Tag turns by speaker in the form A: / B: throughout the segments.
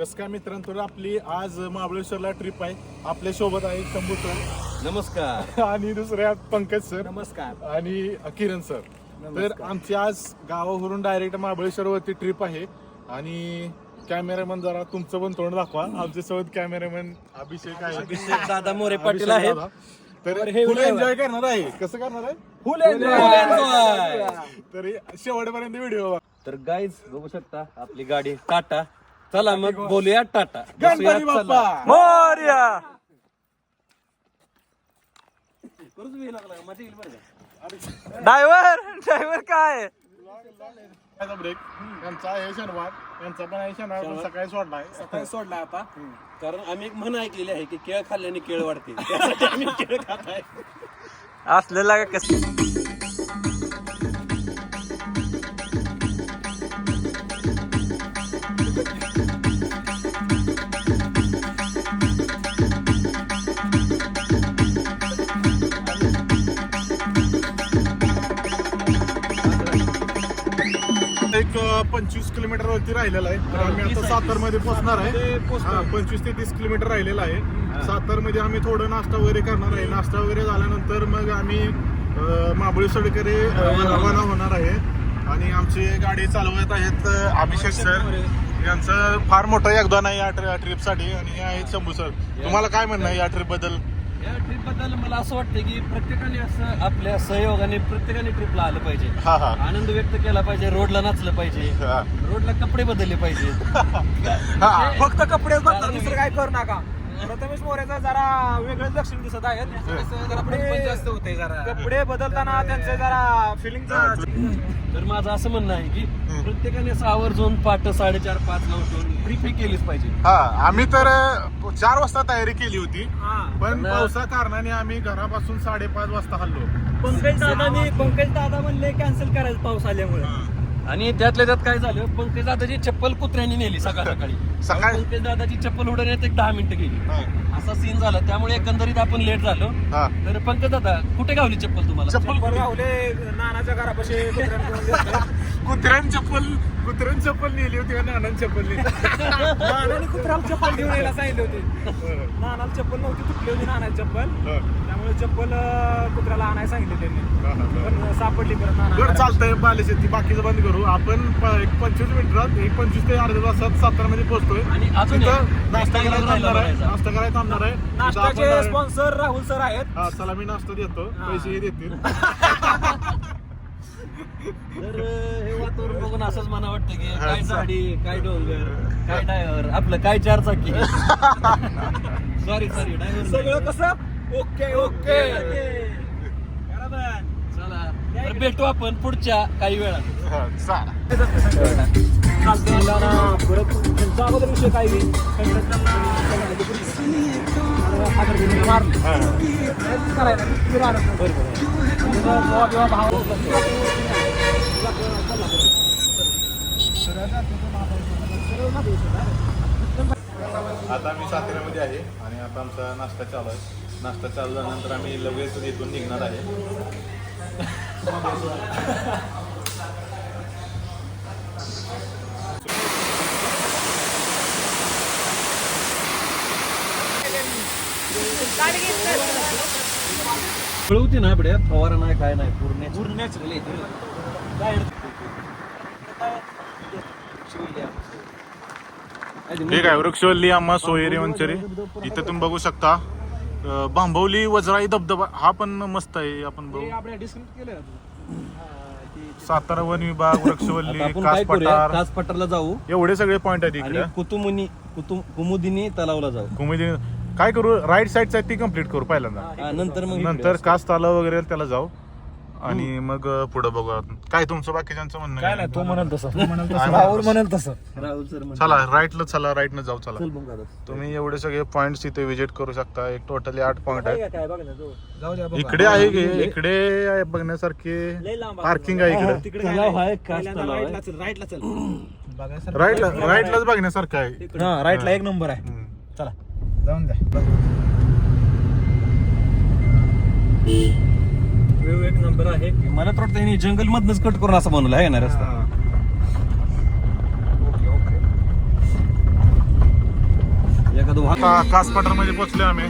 A: कसं काय मित्रांनो तर आपली आज महाबळेश्वरला ट्रिप आहे. आपल्यासोबत आहे शंभू सर
B: नमस्कार.
A: आणि दुसरे आहेत पंकज सर
C: नमस्कार.
A: आणि किरण सर तर आमची आज गावावरून डायरेक्ट महाबळेश्वरवरती ट्रिप आहे. आणि कॅमेरामन जरा तुमचं पण तोंड दाखवा. आमच्यासोबत कॅमेरामॅन अभिषेक आहे.
B: अभिषेक दादा मोरे पाटील
A: अभिषेक
B: आहेत.
A: दादा. तर
C: हे.
A: एन्जॉय करणार आहे. कसं करणार आहे?
C: फुल
B: enjoy.
A: तरी शेवटपर्यंत व्हिडिओ
B: तर गाईज बघू शकता आपली गाडी टाटा चला मग बोलूया टाटा.
A: गणपती
B: बसूया, चला.
A: बाप्पा.
C: मोर्या.
B: का?
C: ड्रायव्हर ड्रायव्हर काय?
A: ब्रेक यांचा आहे शनिवार. यांचा पण आहे शनिवार पण सकाळी सोडलाय.
C: काय सोडला आता.
B: कारण आम्ही एक म्हण ऐकलेली आहे की केळ खाल्ल्याने केळ वाढते. त्यासाठी आम्ही केळ खात आहे.
C: असलेला कस?
A: एक पंचवीस किलोमीटर वरती राहिलेला आहे. तर आम्ही आता सातारमध्ये पोहोचणार आहे. पंचवीस ते तीस किलोमीटर राहिलेला आहे. सातारमध्ये आम्ही थोडं नाश्ता वगैरे करणार आहे. नाश्ता वगैरे झाल्यानंतर मग आम्ही महाबळेश्वरकडे रवाना होणार आहे. आणि आमची गाडी चालवत आहेत अभिषेक सर. यांचं फार मोठं योगदान आहे या ट्रिपसाठी आणि हे आहेत शंभू सर. तुम्हाला काय म्हणणं आहे या ट्रिपबद्दल
B: या ट्रिपबद्दल मला असं वाटतं की प्रत्येकाने असं आपल्या सहयोगाने प्रत्येकाने ट्रिपला आलं पाहिजे.
A: हा हा.
B: आनंद व्यक्त केला पाहिजे रोडला नाचलं पाहिजे.
A: हा.
B: रोडला कपडे बदलले पाहिजे.
A: हा.
C: फक्त कपडे बदला दुसरं काय करू नका. प्रथमेश मोरेचा जरा वेगळंच लक्षण दिसत आहेत कपडे जास्त होते जरा. कपडे बदलताना त्यांचे जरा फिलिंग
B: तर माझं असं म्हणणं आहे की प्रत्येकाने असं आवर्जून पाठ साडेचार पाच ला उठून ट्रिप ही केलीच पाहिजे.
A: हा आम्ही तर अं, चार वाजता तयारी केली होती पण
B: पण-
A: पावसा कारणाने आम्ही घरापासून साडेपाच वाजता हल्लो.
C: पंकज दादानी पंकज दादा म्हणले कॅन्सल करायचं पाऊस आल्यामुळे.
B: आणि त्यातल्या त्यात काय झालं पंकज दादाची चप्पल कुत्र्याने नेली सकाळ सकाळी.
A: सकाळी.
B: पंकज दादाची चप्पल उडवण्यात एक दहा मिनिटं गेली.
A: हा,
B: असा सीन झाला त्यामुळे एकंदरीत आपण लेट झालो.
A: हा.
B: तर पंकज दादा कुठे गावली चप्पल तुम्हाला?
A: चप्पल
C: घरापाशी
A: कुत्र्यान चप्पल कुत्र्यान चप्पल नेली होती का? नानान चप्पल नेली.
C: नानाने कुत्र्याला चप्पल घेऊन यायला सांगितली होती. नानाला चप्पल नव्हती तुटली होती नानाची चप्पल. त्यामुळे चप्पल कुत्र्याला आणायला सांगितले त्यांनी. पण सापडली परत नाना
A: चालतंय बालेश ती बाकीचं बंद करू. आपण प- एक पंचवीस मिनिटात एक पंचवीस ते अर्ध्या तासात सातारा मध्ये पोहोचतोय नाश्ता करायला थांबणार आहे. नाश्ता करायला थांबणार आहे. direct-
C: स्पॉन्सर राहुल सर आहेत.
A: हा चला मी नाश्ता देतो. पैसेही देतील.
B: तर हे वातावरण बघून असंच मला वाटतं की काय झाडी काय डोंगर काय डायव्हर आपलं काय चार चाकी. सॉरी सॉरी डायव्हर
C: सगळं कसं? Okay okay.
B: चला तर भेटू आपण पुढच्या काही वेळात.
C: अगोदर विषय काय होईल मारली
A: हा. आता आम्ही साताऱ्यामध्ये आहे आणि आता आमचा नाश्ता चालू आहे. नाश्ता चालू झाल्यानंतर आम्ही लगेच इथून निघणार आहे.
B: कळवते ना बड्या फवारा नाही काय नाही पूर्ण
C: पूर्ण नॅचरल
A: ठीक आहे वृक्षवल्ली आम्हा सोयरी वंचरी. इथं तुम्ही बघू शकता. बांबवली वजराई धबधबा हा पण मस्त आहे आपण बघू. सातारा वन विभाग वृक्षवल्ली कासपठार.
B: कास पठारला जाऊ.
A: एवढे सगळे पॉइंट आहेत इकडे.
B: कुतुमुनी कुतुम कुमुदिनी तलावला जाऊ.
A: कुमेदी काय करू? राईट साईडचा आहे ती कंप्लीट करू पहिल्यांदा.
B: नंतर मग
A: नंतर कास तलाव वगैरे त्याला जाऊ. आणि मग पुढे बघू आपण. काय तुमचं बाकीच्यांचं म्हणणं
C: काय
A: आहे?
C: नाही तो म्हणाल तसं राहुल म्हणाल तसं
B: राहुल सर म्हणतात.
A: चला राईटला चला राईटनं जाऊ चला.
B: चल मग दादा.
A: तुम्ही एवढे सगळे पॉइंट इथे विजिट करू शकता. एक टोटली आठ पॉइंट आहेत.
C: काय बघ ना जाऊ. द्या
A: इकडे आहे की? इकडे आहे बघण्यासारखे
C: लय लांब
A: पार्किंग आहे इकडे.
C: तिकडे
B: तलाव आहे, कास तलाव आहे.
C: राईटला चल. राईटला चल
A: राईटला राईटलाच बघण्यासारखं आहे.
C: हा राईटला एक नंबर आहे.
A: हम्म.
C: चला. जाऊन द्या
B: व्यू एक नंबर आहे मला तर वाटतं जंगल मधनच कट करून असं बनवलं आहे ना रस्ता.
A: कासमध्ये पोहोचले आम्ही.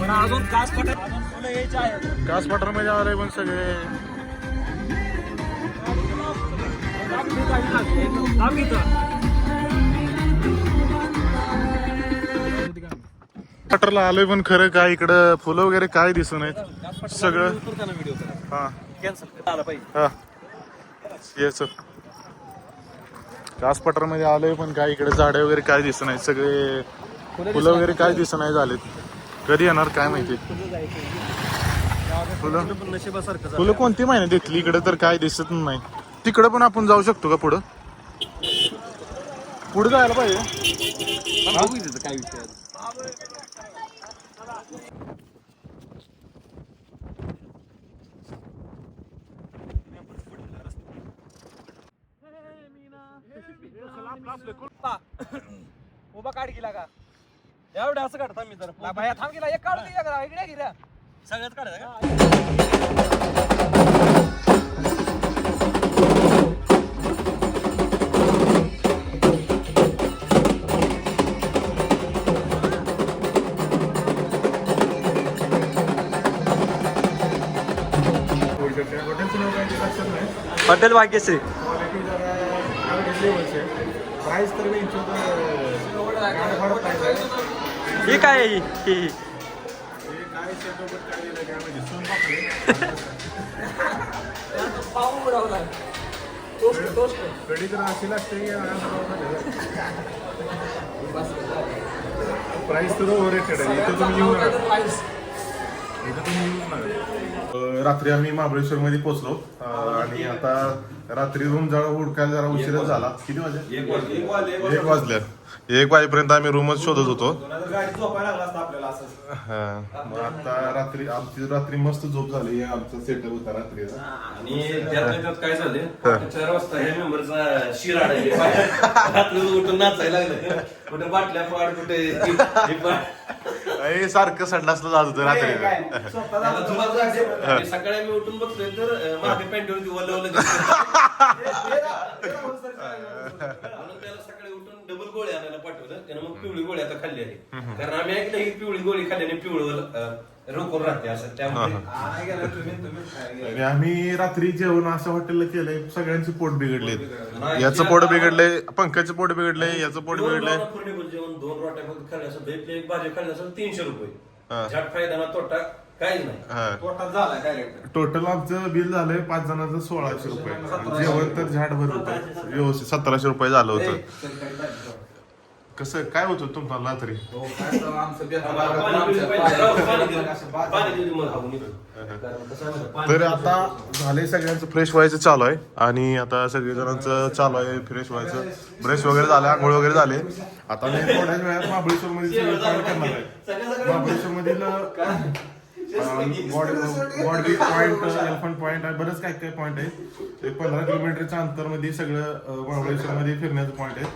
C: पण अजून कास
A: कासमध्ये आले पण सगळे. पटरला आलोय पण खरं काय इकडं फुलं वगैरे काय दिसून आहेत? सगळं.
B: व्हिडिओ
A: हा.
B: कॅन्सल आला पाहिजे.
A: हा. मध्ये आलोय पण काय इकडे झाडे वगैरे काय दिसत नाही सगळे फुलं वगैरे काय दिसत नाही झालेत. कधी येणार काय माहिती? फुलं
B: पण नशिबासारखं
A: फुलं कोणती महिन्यात घेतली इकडे तर काय दिसत नाही. तिकडे पण आपण जाऊ शकतो का पुढं? पुढे जायला पाहिजे.
B: काय विषय
C: उभा काढ गेला का
B: एवढं असं काढता मी तर
C: ला बाया थांब गेला एक काढ दिला का इकडे गिऱ्या
B: सगळ्यात काढायचं का? हॉटेल भाग्यश्री.
A: तर
B: ही काय आहे ही? ही ही.
A: कडी तर अशी लागते प्राइस तर ओव्हर रेटेड आहे इथं तुम्ही येऊ रात्री आम्ही महाबळेश्वर मध्ये पोहोचलो आणि आता रात्री रूम जरा हुडकायला जरा उशीरच झाला. किती वाजले? एक वाजल्या एक वाजेपर्यंत आम्ही रूमच शोधत होतो हा. मग आता रात्री आमची रात्री मस्त झोप झाली हे आमचा सेटअप होता रात्रीचा
B: आणि त्यातल्या त्यात काय झाले चार वाजता मेंबरचा शिर रात्री उठून नाचायला लागलं कुठे बाटल्या पाड कुठे हे.
A: हे सारखं संडासला जात होतं रात्री
B: सकाळी मी उठून बसलोय तर मागे पॅन्टवरती त्याला सकाळी उठून डबल गोळी आणायला पाठवलं. त्यानं मग पिवळी गोळी आता खाल्ली आहे. कारण आम्ही ऐकलं ही पिवळी गोळी खाल्ल्याने पिवळं रोखून राहते असं. त्यामुळे
A: आणि आम्ही रात्री जेवण असं हॉटेलला केलंय सगळ्यांचे पोट बिघडले याचं पोट बिघडलंय पंकजचं पोट बिघडलंय याचं पोट
B: दोन पूर्ण जेवण दोन रोट्या फक्त खाल्ल्या असं दही एक भाजी खाल्ली असेल तीनशे
A: हा.
B: रुपये झट फायदा ना तोटा काहीच नाही.
A: हा. टोटल आमचं बिल झालंय पाच जणांचं सोळाशे रुपये. जेवण तर झाडभर होतं. व्यवस्थित सतराशे रुपये झालं होतं. कसं काय होतं तुम्हाला रात्री तर? आता झाले सगळ्यांचं फ्रेश व्हायचं चालू आहे. आणि आता सगळे जणांचं चालू आहे फ्रेश व्हायचं. ब्रश वगैरे झालं आंघोळ वगैरे झाले. आता मी थोड्याच वेळात महाबळेश्वर मध्ये करणार आहे. महाबळेश्वर मधील बॉडी पॉइंट एलिफंट पॉइंट आहे बरंच काय काय पॉइंट आहे. ते पंधरा किलोमीटरच्या अंतरमध्ये सगळं महाबळेश्वर मध्ये फिरण्याचं पॉइंट आहे.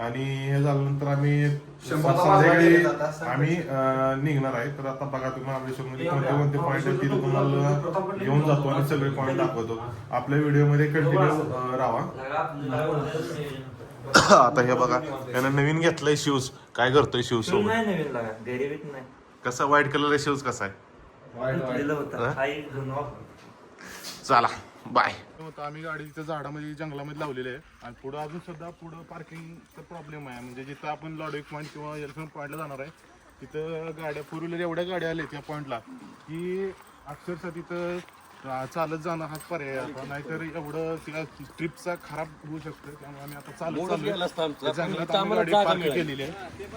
A: आणि हे झाल्यानंतर आम्ही संध्याकाळी आम्ही निघणार आहे. तर आता बघा तुम्ही कोणते कोणते पॉइंट आहेत तिथे तुम्हाला घेऊन जातो आणि सगळे पॉइंट दाखवतो. आपल्या व्हिडिओमध्ये कंटिन्यू राहा. आता हे बघा यानं नवीन घेतलंय शूज काय करतोय शूज सोबत?
D: नाही नवीन लागा गरिबीत नाही.
A: कसा? व्हाईट कलर शूज कसा आहे? चला. बाय. आम्ही गाडी तिथं झाडामध्ये जंगलामध्ये लावलेली आहे. आणि पुढं अजून सुद्धा पुढं पार्किंगचा प्रॉब्लेम आहे. म्हणजे जिथं आपण लॉडिक पॉईंट किंवा एलिफंट पॉईंटला जाणार आहे तिथं गाड्या फोर व्हीलर एवढ्या गाड्या आल्या त्या पॉईंटला की अक्षरशः तिथं चालत जाणं हाच पर्याय आता. नाहीतर एवढं तिला ट्रिपचा खराब होऊ शकतं. त्यामुळे आम्ही आता चालत
B: आमचा.
A: जंगलात आम्ही गाडी पार्क. केलेली आहे.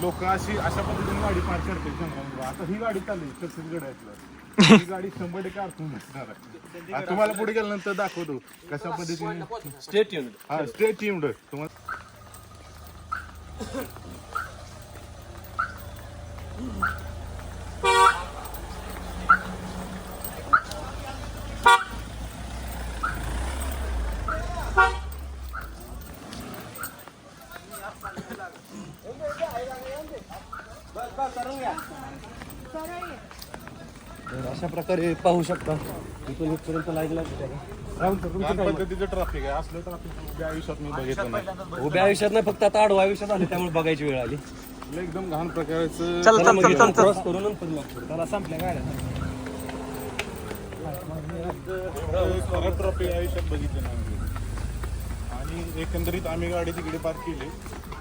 A: लोक अशी अशा पद्धतीने गाडी पार्क करते जंगलामध्ये. आता ही गाडी चालली छत्तीसगड आहे ही गाडी शंभर टक्के अडकून बसणार आहे. आता तुम्हाला पुढे गेल्यानंतर दाखवतो कशा पद्धतीने
B: स्टेट युनिट
A: हा स्टे टीम्ड तुम्हाला
B: अशा प्रकारे पाहू शकता. इथून इथपर्यंत लागला
A: लहान पद्धतीचं ट्रॅफिक आहे. असलं ट्रॅफिक उभ्या आयुष्यात मी बघितलं नाही.
B: उभ्या आयुष्यात नाही फक्त आता आडवा आयुष्यात आले त्यामुळे बघायची वेळ आली.
A: लय एकदम घाण प्रकारचं
E: चल चल चल चल चल
B: क्रॉस करून नंतर लागतो.
C: त्याला संपल्या गाड्या.
A: ट्रॉफिक आयुष्यात बघितलं नाही आणि एकंदरीत आम्ही गाडी तिकडे पार्क केली.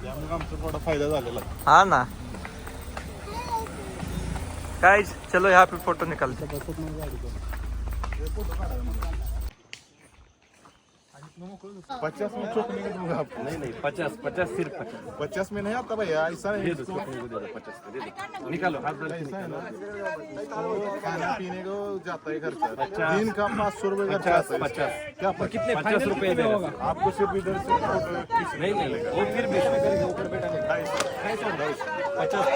A: त्यामुळे आमचा थोडा फायदा झालेला. आहे.
E: हा ना. काय चलो यहाँ पे फ़ोटो निकालते
A: पचास में चौक नहीं दूँगा आपको।
B: नाही नाही पचास पचास सिर्फ़ पचास।
A: पचास में नहीं आता भैया ऐसा है
B: निकालो हाथ
A: ऐसा है ना? तो खाने पीने को जाता है खर्चा दिन का पाँच सौ रुपए खर्चा आता है।
B: पचास
A: क्या पर कितने
B: पचास दे
A: आपको सिर्फ़ इधर से
B: नहीं नहीं वो फिर बीस में करेंगे ऊपर बैठा
A: ढाई सौ
B: पचास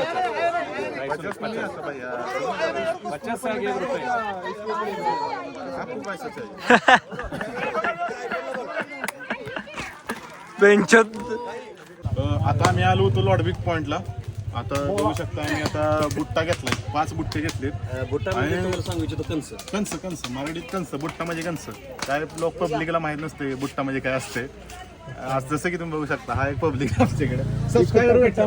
A: आता भैया
B: पचास से आगे एक रुपये.
A: आपको पैसा चाहिए
E: बेंचत
A: अ, आता आम्ही आलो होतो लॉडविक पॉइंटला आता बघू शकता आम्ही आता बुट्टा घेतलाय. पाच बुट्टे घेतलेत.
B: बुट्टा म्हणजे तुम्हाला सांगू इच्छितो कंस
A: कंस कंस मराठीत कंस बुट्टा म्हणजे कंस काय लोक पब्लिकला माहीत नसते बुट्टा म्हणजे काय असते. आज जसं की तुम्ही बघू शकता हा एक पब्लिक आमच्याकडे. सबस्क्रायबर भेटला.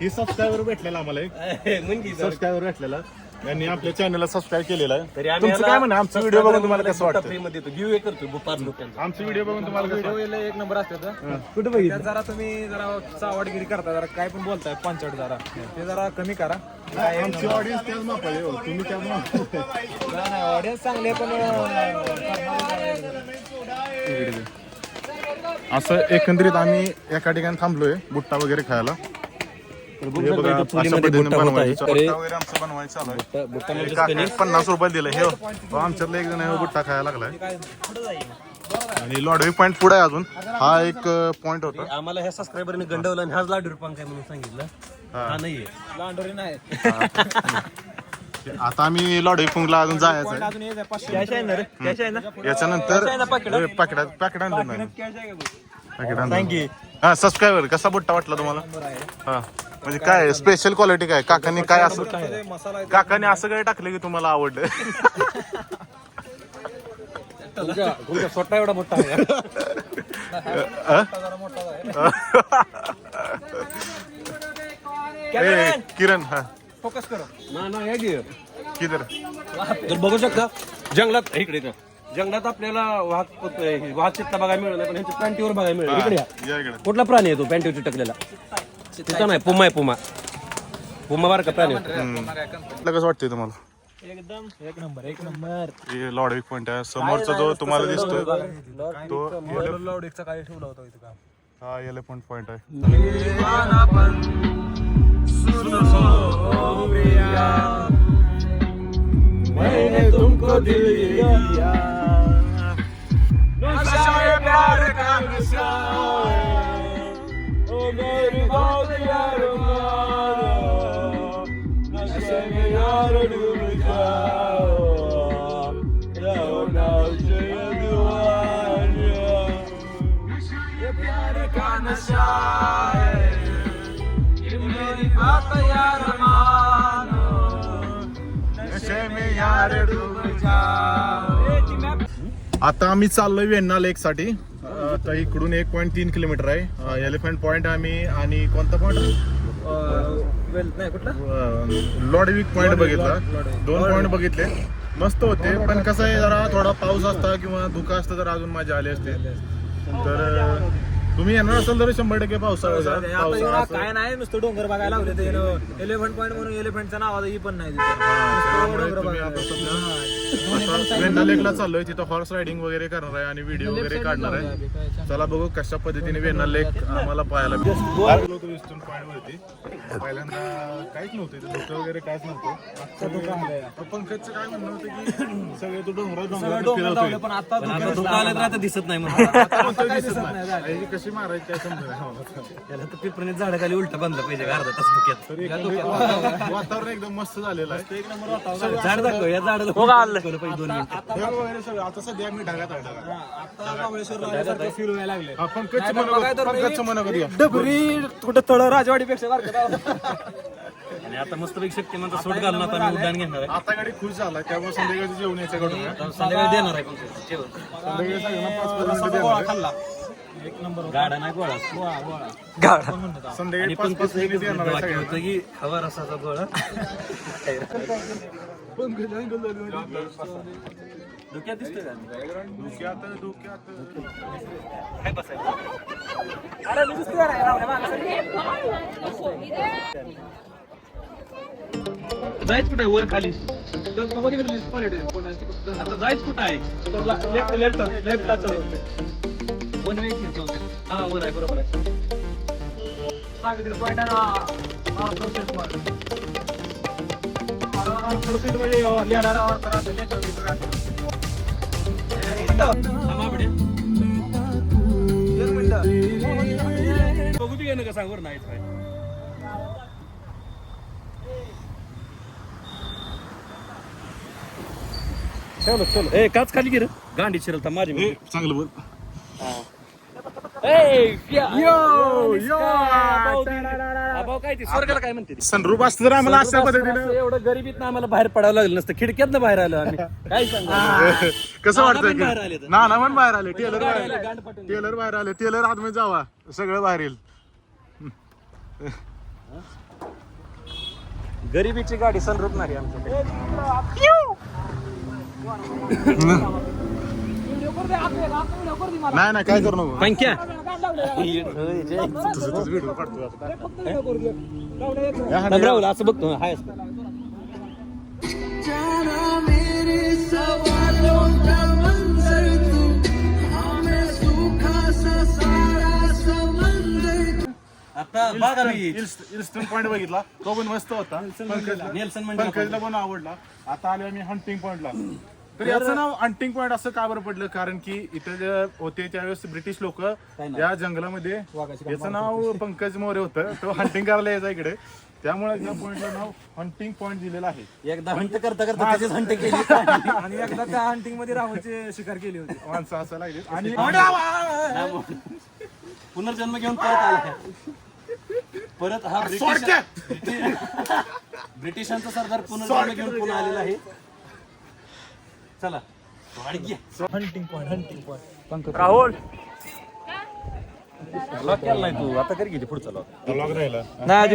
A: ही सबस्क्रायबर भेटलेला आम्हाला एक. सबस्क्रायबर भेटलेला. यांनी आपल्या चॅनलला सबस्क्राईब केलेला
B: तरी
A: आहे
B: आम्ही
A: तुमचं काय म्हणणं आमचा व्हिडिओ बघून तुम्हाला कसं वाटतं?
B: फ्री मध्ये गिव हे करतो पाच रुपयांचा
A: आमचा व्हिडिओ बघून तुम्हाला कसं वाटतं?
C: व्हिडिओ एक नंबर असतात
B: कुठे
C: त्यात जरा तुम्ही जरा चावडगिरी करता जरा काय पण बोलताय पंचवट जरा. ते जरा कमी करा.
A: आमची ऑडियन्स त्याच मापाय हो. तुम्ही त्याच मापाय
C: ऑडियन्स चांगले पण
A: असं एकंदरीत आम्ही एका ठिकाणी थांबलोय बुट्टा वगैरे खायला. हे बघा, अशा पद्धतीने बनवायचं. बुट्टा वगैरे आमचं बनवायचं चालू आहे.
B: बुट्टा
A: हे
B: म्हणजे
A: काकाने पन्नास रुपये दिले. हे तो आमच्यातला एक जण आहे, बुट्टा खायला लागलाय. आणि लॉडवी पॉईंट पुढे आहे अजून. हा एक पॉइंट होता.
B: आम्हाला ह्या सबस्क्रायबरने गंडवलं आणि हाच लाडू रुपये काय म्हणून सांगितलं. हा. नाहीये.
C: लांडोरी नाही.
A: आता आम्ही लॉडवी पुंगला अजून जायचं आहे.
C: अजून येत आहे पाचशे
E: कॅश आहे ना रे? कॅश आहे ना?
A: याच्यानंतर पाकिटात पाकिट आणलं नाही. पाकिट आणलं हा सबस्क्रायबर कसा बुट्टा वाटला तुम्हाला? हा म्हणजे काय स्पेशल क्वालिटी काय? काकांनी काय असं काकाने असं काय टाकलं की तुम्हाला आवडलं?
B: स्वतः एवढा मोठा आहे.
A: ए, किरण हा.
C: फोकस करो.
B: ना ना या घे.
A: किधर?
B: तर बघू शकता जंगलात इकडे इकडे. जंगलात आपल्याला वाघ वाघ चित्ता बघायला मिळत नाही पण ह्यांच्या पॅन्टीवर बघायला मिळेल इकडे या.
A: या इकडे.
B: कुठला प्राणी आहे तो पॅन्टीवर चिटकलेला तिथं नाही पुमा आहे पुमा. पुमा बार का प्राणी आहे.
A: कसं वाटतंय तुम्हाला.
C: एकदम. एक नंबर एक नंबर.
A: हे लॉडविक पॉइंट आहे. समोरचा जो तुम्हाला दिसतोय तो
C: लाऊडचा काय ठेवला होता इथं का?
A: हा एलिफंट पॉइंट आहे.
C: तुमको दिल दिया नशा है प्यार का नशा ओ मेरी बात यार मानो नशे में यार डूब जाओ रहो ना उसे दीवाना ये प्यार का नशा है
A: आता आम्ही चाललोय वेण्णा लेकसाठी आता इकडून एक पॉईंट तीन किलोमीटर आहे. एलिफंट पॉइंट आम्ही आणि कोणता
C: कुठला
A: लॉडविक पॉइंट बघितला. दोन पॉइंट बघितले. मस्त होते पण कसं आहे जरा थोडा पाऊस असता किंवा धुका असता तर अजून मजा आली असते. तर तुम्ही येणार असाल तर शंभर टक्के पावसाळा
C: आता एवढा
A: पावसाळा
C: काय नाही नुसतं डोंगर बघायला लावले ते एलिफंट पॉईंट म्हणून एलिफंटचं नाव आता ही पण नाही तिथं.
A: त्यामुळे
C: नुसतं
A: तुम्ही
C: डोंगर
A: आता
C: बघायला.
A: सध्या वेण्णा लेकला चाललोय तिथं हॉर्स रायडिंग वगैरे करणार आहे आणि व्हिडिओ वगैरे काढणार आहे. चला बघू कशा पद्धतीने वेण्णा लेक आम्हाला पाहायला वेस्टर्न पॉइंट वरती. पहिल्यांदा काहीच नव्हतं इथे. धुकं वगैरे काहीच नव्हतं. पंकजचं काय म्हणणं होतं की सगळे तो डोंगरात
C: सगळं
A: डोंगरात
C: डोंगर
A: फिरवतोय.
C: लावले पण आता
B: पण आता
C: धुक्यात
B: धुकं आलं तर आता दिसत नाही म्हणून.
A: दिसत नाही. ही कशी मारायची काय समजत नाही मला.
B: त्याला तर पिपरीने झाडाखाली उलट बांधलं पाहिजे अर्धा तास धुक्यात
A: तर वातावरण वातावरण एकदम मस्त झालेलं आहे.
C: एक नंबर वातावरण.
B: झाड दाखव या झाडाला
E: हो का आलं?
B: दाखवलं पाहिजे दोन मिनिटं.
A: ढग वगैरे सगळं. आता सध्या मी ढगात आहे ढगात. हा, कधी आहे?
C: डबरी कुठं तळ राजवाडीपेक्षा
B: आणि आता मस्तपैकी शक्तिमानचा सूट घालून आता आम्ही उड्डाण घेणार आहे.
A: आता गाडी खुश झाला त्यामुळे संध्याकाळचं जेवण याच्याकडून
B: संध्याकाळी देणार आहे पण जेवण
A: संध्याकाळी सगळ्यांना पाच पाच मिनिटं देणार आहे.
C: खाल्ला. एक नंबर
B: गाडा नाही गोळा.
E: गाडा.
A: संध्याकाळी
B: आणि
A: पाच पाच
B: पंकज
A: मिनिटं
B: एक
A: देणार आहे
B: वाक्य
A: सगळ्यांना.
B: होतं की हवा रसाचा गोळा. डोक्यात दिसतोय का?
A: डोक्यात डोक्यात
B: काय बसायचं?
C: अरे मी दिसतोय ना, रावण्या मागं सर.
B: जायच कुठे वर खाली. आता जायच कुठं आहे? वन वे हा वर आहे बरोबर आहे. म्हणजे, बघू बी घेणं का सांग वर काय. चलो चलो. ए काच खाली गिर गांडी शिरलता माझी
A: चांगलं बोल.
B: काय? ते स्वर्गाला काय म्हणते ते?
A: सनरूप असतं तर आम्हाला अशा
B: असं
A: पद्धतीनं.
B: एवढं गरिबीत आम्हाला बाहेर पडावं लागलं नसतं. खिडक्यातनं बाहेर आलो आम्ही. काय सांगा?
A: कसं
B: नाना पण
A: वाटतं
B: बाहेर आले तर.
A: नाना पण बाहेर आले. टेलर बाहेर
B: गांड
A: टेलर बाहेर आले. टेलर आतमध्ये जावा. सगळं बाहेर येईल.
B: गरिबीची गाडी सनरूप नाही आमच्याकडे.
A: नाही नाही काय करू नको.
B: पंख्या.
A: तुझं तुझं व्हिडिओ काढतो आता. या हांडे-
B: थांब राहुल असं बघतो हाय असं. आता.
A: इल्स्ट- इल्स्टन पॉइंट बघितला. तो पण मस्त होता. पंकजला-
B: नेल्सन मंडेला
A: पंकजला पण आवडला. आता आलो आम्ही हंटिंग पॉइंटला तर याचं नाव हंटिंग पॉइंट असं का बरं पडलं? कारण की इथं जे होते त्यावेळेस ब्रिटिश लोक या जंगलामध्ये याचं नाव पंकज मोरे होतं. तो हंटिंग करायला यायचा इकडे. त्यामुळे या पॉइंटला नाव हंटिंग पॉइंट दिलेलं आहे.
B: एकदा हंट करता करता त्याचीच हंट केली.
C: आणि एकदा त्या हंटिंगमध्ये राहुलची शिकार केली होती.
A: माणसं असं लागली. आणि
B: पुनर्जन्म घेऊन परत आला. परत हा ब्रिटिश ब्रिटिशांचा सरदार पुनर्जन्म घेऊन पुन्हा आलेला आहे. चला. वाढ घ्या.
C: Hunting point hunting point
E: Rahul.
B: Lock केला नाही तू. आता कर किती पुढचा लॉक
A: लॉक राहिला.
E: नाही आधी